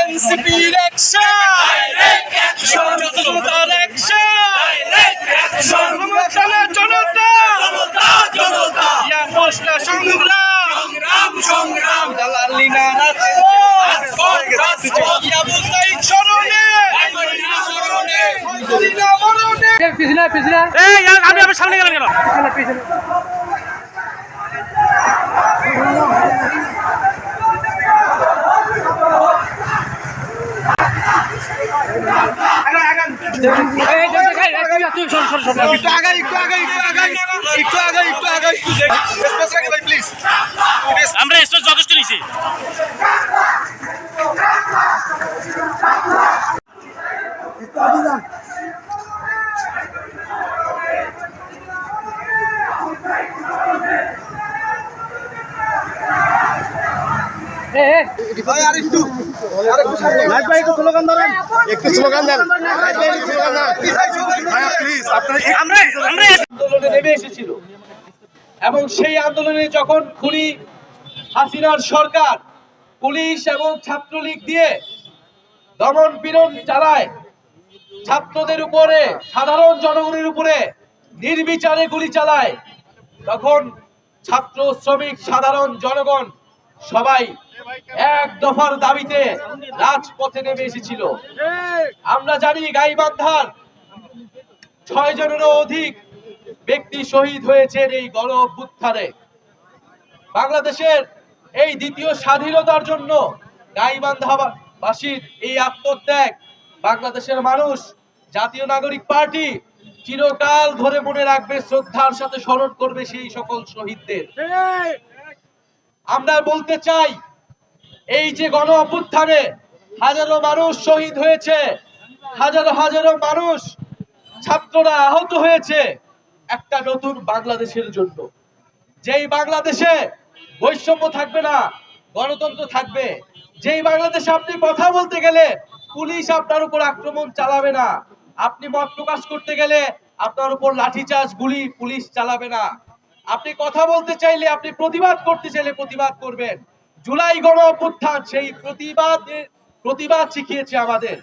NCP action direct action জনতার action direct action জনতা জনতা জনতা ইয়া সংগ্রাম সংগ্রাম সংগ্রাম দালালি ইয়া পিছনে পিছনে এই আমি আমার সামনে গেলাম কেন পিছনে পিছনে। এই, এই, এই, এই, এই, তুই শোন, শোন, শোন। একটু আগে একটু আগে একটু আগে একটু আগে একটু আগে একটু স্পেস রাখে ভাই প্লিজ আমরা স্পেস যথেষ্ট নিছি এই, এই, ভাই আর একটু আর একটু সামনে লাইট ভাই একটু স্লোগান ধরেন একটু স্লোগান দেন লাইট ভাই একটু স্লোগান দেন ভাই প্লিজ আপনারা আমরা আমরা আন্দোলনে নেমে এসেছিল এবং সেই আন্দোলনে যখন খুনি হাসিনার সরকার পুলিশ এবং ছাত্রলীগ দিয়ে দমন পীড়ন চালায়, ছাত্রদের উপরে, সাধারণ জনগণের উপরে নির্বিচারে গুলি চালায়, তখন ছাত্র, শ্রমিক, সাধারণ জনগণ সবাই এক দফার দাবিতে রাজপথে নেমে এসেছিল। আমরা জানি গাইবান্ধার ছয় জনেরও অধিক ব্যক্তি শহীদ হয়েছেন এই গণ অভ্যুত্থানে। বাংলাদেশের এই দ্বিতীয় স্বাধীনতার জন্য গাইবান্ধাবাসীর এই আত্মত্যাগ, বাংলাদেশের মানুষ, জাতীয় নাগরিক পার্টি চিরকাল ধরে মনে রাখবে, শ্রদ্ধার সাথে স্মরণ করবে সেই সকল শহীদদের। আমরা বলতে চাই, এই যে গণ অভ্যুত্থানে হাজারো মানুষ শহীদ হয়েছে, হাজারো হাজারো মানুষ ছাত্ররা আহত হয়েছে, একটা নতুন বাংলাদেশের জন্য। যেই বাংলাদেশে বৈষম্য থাকবে না, গণতন্ত্র থাকবে, যেই বাংলাদেশে আপনি কথা বলতে গেলে পুলিশ আপনার উপর আক্রমণ চালাবে না, আপনি মত প্রকাশ করতে গেলে আপনার উপর লাঠিচার্জ গুলি পুলিশ চালাবে না। আপনি কথা বলতে চাইলে, আপনি প্রতিবাদ করতে চাইলে প্রতিবাদ করবেন। জুলাই গণ সেই প্রতিবাদ প্রতিবাদ শিখিয়েছে আমাদের।